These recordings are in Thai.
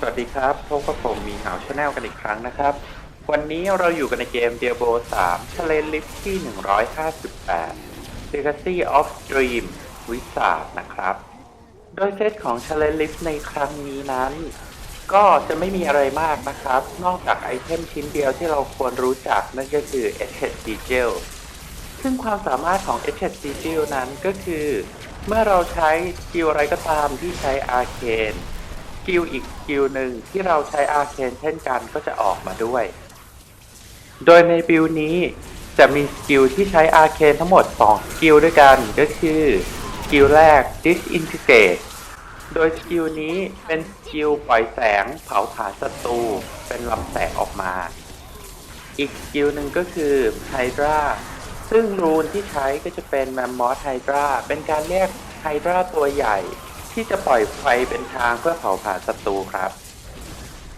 สวัสดีครับ พบกับผมมีหาวชาแนลกันอีกครั้งนะครับ วันนี้เราอยู่กันในเกม Diablo 3 Challenge List ที่ 158 Legacy of Dream วิสาดนะครับ โดยเซตของ Challenge List ในครั้งนี้นั้น ก็จะไม่มีอะไรมากนะครับ นอกจากไอเทมชิ้นเดียวที่เราควรรู้จักนั่นก็คือ HHD Gel ซึ่งความสามารถของ HHD Gel นั้นก็คือ เมื่อเราใช้สกิลอะไรก็ตามที่ใช้อาเคน กิลอีกสกิลหนึ่งที่เราใช้อาร์เคนเช่นกันก็จะออกมาด้วย โดยในบิลนี้จะมีสกิลที่ใช้อาร์เคนทั้งหมด 2 สกิลด้วยกันก็คือสกิลแรก Disintegrate โดยสกิลนี้เป็นสกิลปล่อยแสงเผาผลาญศัตรูเป็นลำแสงออกมา อีกสกิลหนึ่งก็คือ Hydra ซึ่งรูนที่ใช้ก็จะเป็น Mammoth Hydra เป็นการเรียก Hydra ตัวใหญ่ ที่จะปล่อยไฟเป็นทางเพื่อเผาผลาญศัตรูครับ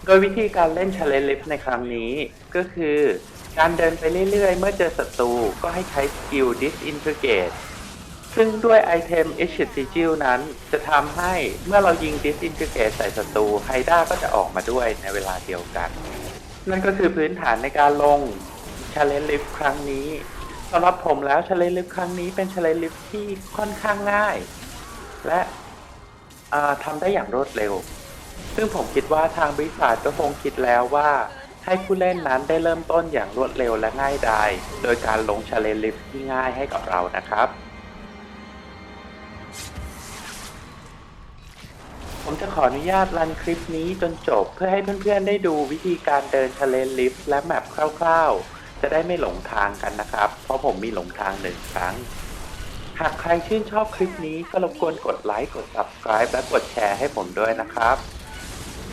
โดยวิธีการเล่น Challenge Lift ในครั้งนี้ก็คือ การเดินไปเรื่อยๆ เมื่อเจอศัตรูก็ให้ใช้สกิล Disintegrate ซึ่งด้วยไอเทม h s i g i l นั้นจะทำให้เมื่อเรายิง Disintegrate ใส่ศัตรูไฮด้าก็จะออกมาด้วยในเวลาเดียวกัน นั่นก็คือพื้นฐานในการลง Challenge Lift ครั้งนี้สำหรับผมแล้ว Challenge Lift ครั้งนี้เป็น Challenge Lift ที่ค่อนข้างง่าย และ ทำได้อย่างรวดเร็ว ซึ่งผมคิดว่าทางบริษัทก็คงคิดแล้วว่าให้ผู้เล่นนั้นได้เริ่มต้นอย่างรวดเร็วและง่ายดาย โดยการลง Challenge Lift ที่ง่ายให้กับเรานะครับ ผมจะขออนุญาตรันคลิปนี้จนจบเพื่อให้เพื่อนๆได้ดูวิธีการเดิน Challenge Lift และแมปคร่าวๆ จะได้ไม่หลงทางกันนะครับ เพราะผมมีหลงทางหนึ่งครั้ง หากใครชื่นชอบคลิปนี้ก็รบกวนกดไลค์กด Subscribe และกดแชร์ให้ผมด้วยนะครับ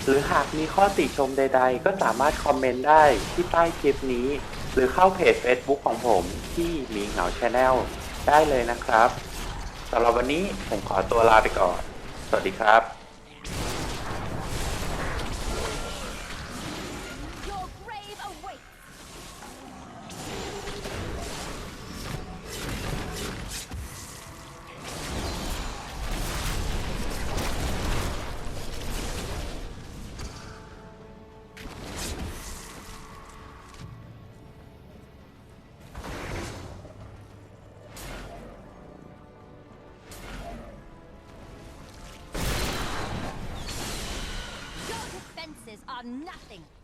หรือหากมีข้อติชมใดๆ ก็สามารถคอมเมนต์ได้ที่ใต้คลิปนี้ หรือเข้าเพจ Facebook ของผมที่มีเหงาชาแนลได้เลยนะครับสำหรับวันนี้ผมขอตัวลาไปก่อน สวัสดีครับ are nothing!